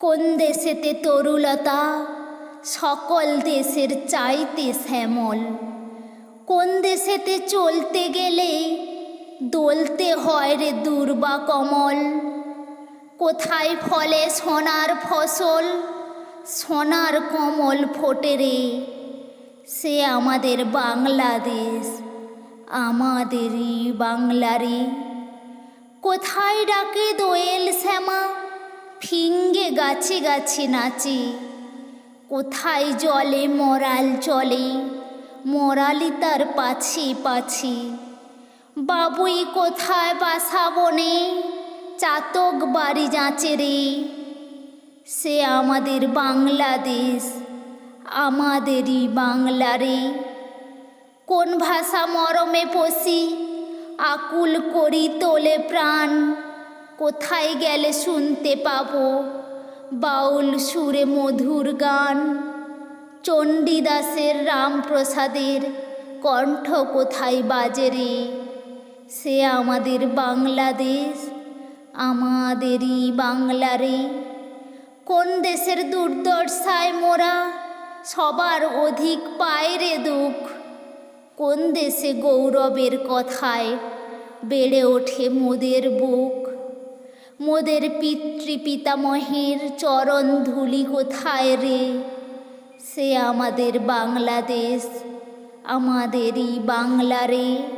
কোন দেশেতে তরুলতা? সকল দেশের চাইতে শ্যামল। কোন দেশেতে চলতে গেলে দলতে হয় রে দুর্বা কমল? কোথায় ফলে সোনার ফসল? সোনার কমল ফোটে রে। সে আমাদের বাংলাদেশ, আমাদেরই বাংলারে। কোথায় ডাকে দোয়েল শ্যামা? ফিঙ্গে গাছে গাছে নাচে। কোথায় জলে মরাল চলে, মরালি তার পাছে পাছে। বাবুই কোথায় বাসা বনে, চাতক বাড়ি যাঁচে রে। সে আমাদের বাংলাদেশ, আমাদেরই বাংলারে কোন ভাষা মরমে পশি আকুল করি তোলে প্রাণ। কোথায় গেলে শুনতে পাবো? বাউল সুরে মধুর গান। চণ্ডীদাসের রামপ্রসাদের কণ্ঠ কোথায় বাজে রে? সে আমাদের বাংলাদেশ, আমাদেরই বাংলারে কোন দেশের দুর্দশায় মোরা সবার অধিক পায় রে দুঃখ? কোন দেশে গৌরবের কথায় বেড়ে ওঠে মোদের বুক? মোদের পিতৃ পিতামহের চরণ ধুলি কোথায় রে? সে আমাদের বাংলাদেশ আমাদেরই বাংলারে